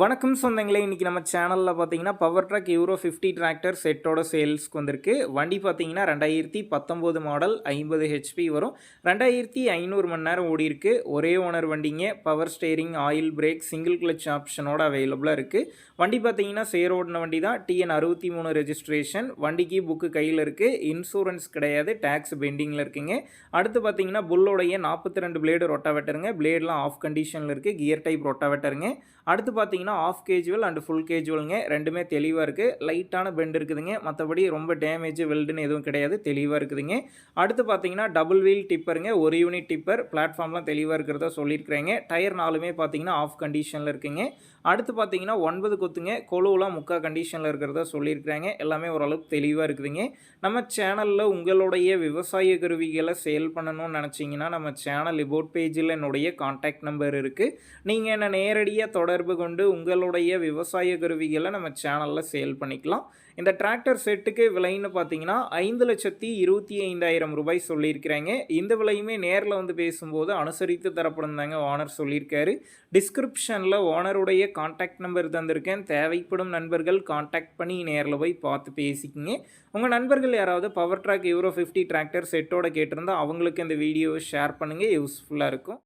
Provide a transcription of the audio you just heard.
வணக்கம் சொந்தங்களே இன்றைக்கி நம்ம சேனலில் பார்த்தீங்கன்னா Powertrac Euro fifty tractor செட்டோட சேல்ஸ்க்கு வந்திருக்கு. வண்டி பார்த்தீங்கன்னா ரெண்டாயிரத்தி பத்தொம்போது மாடல் ஐம்பது ஹெச்பி வரும். ரெண்டாயிரத்தி ஐநூறு மணி நேரம் ஓடிருக்கு ஒரே ஓனர் வண்டிங்க. Power steering oil brake single clutch ஆப்ஷனோட அவைலபிளாக இருக்குது வண்டி பார்த்தீங்கன்னா சேரோடின வண்டி தான் டிஎன் அறுபத்தி மூணு ரெஜிஸ்ட்ரேஷன் வண்டிக்கு புக்கு கையில் இருக்குது இன்சூரன்ஸ் கிடையாது. டேக்ஸ் பெண்டிங்கில் இருக்குங்க. அடுத்து பார்த்தீங்கன்னா புல்லோடைய நாற்பத்தி ரெண்டு பிளேடு ரொட்டாவேட்டருங்க பிளேட்லாம் ஆஃப் கண்டிஷனில் இருக்குது கியர் டைப் ரொட்டாவேட்டருங்க அடுத்து பார்த்தீங்கன்னா half cage wheel and full கேஜுவலுங்க ரெண்டுமே தெளிவாக இருக்குது லைட்டான பெண்ட் இருக்குதுங்க. மற்றபடி ரொம்ப டேமேஜ் வெல்டுன்னு எதுவும் கிடையாது. தெளிவாக இருக்குதுங்க. அடுத்து பார்த்தீங்கன்னா டபுள் வீல் டிப்பருங்க ஒரு யூனிட் டிப்பர் பிளாட்ஃபார்ம்லாம் தெளிவாக இருக்கிறதா சொல்லியிருக்கிறேங்க. டயர் நாலுமே பார்த்தீங்கன்னா ஆஃப் கண்டிஷனில் இருக்குங்க. அடுத்து பார்த்தீங்கன்னா ஒன்பது கொத்துங்க. கொழுவெலாம் முக்கால் கண்டிஷனில் இருக்கிறதா சொல்லியிருக்கிறாங்க. எல்லாமே ஓரளவுக்கு தெளிவாக இருக்குதுங்க. நம்ம சேனலில் உங்களுடைய விவசாய கருவிகளை சேல் பண்ணணும்னு நினச்சிங்கன்னா நம்ம சேனல் லிபோட் பேஜில் என்னுடைய காண்டாக்ட் நம்பர் இருக்குது நீங்கள் என்ன நேரடியாக தொடர்பு கொண்டு உங்களுடைய விவசாய கருவிகளை நம்ம சேனலில் சேல் பண்ணிக்கலாம். இந்த டிராக்டர் செட்டுக்கு விலைன்னு பார்த்தீங்கன்னா ஐந்து லட்சத்தி இருபத்தி ஐந்தாயிரம் ரூபாய் சொல்லியிருக்கிறாங்க. இந்த விலையுமே நேரில் வந்து பேசும்போது அனுசரித்து தரப்படும் தாங்க ஓனர் சொல்லியிருக்காரு. டிஸ்கிரிப்ஷனில் ஓனருடைய காண்டாக்ட் நம்பர் தந்திருக்கேன். தேவைப்படும் நண்பர்கள் காண்டாக்ட் பண்ணி நேரில் போய் பார்த்து பேசிக்கிங்க. உங்கள் நண்பர்கள் யாராவது Powertrac Euro fifty tractor செட்டோட கேட்டிருந்தால் அவங்களுக்கு இந்த வீடியோவை ஷேர் பண்ணுங்கள் யூஸ்ஃபுல்லாக இருக்கும்.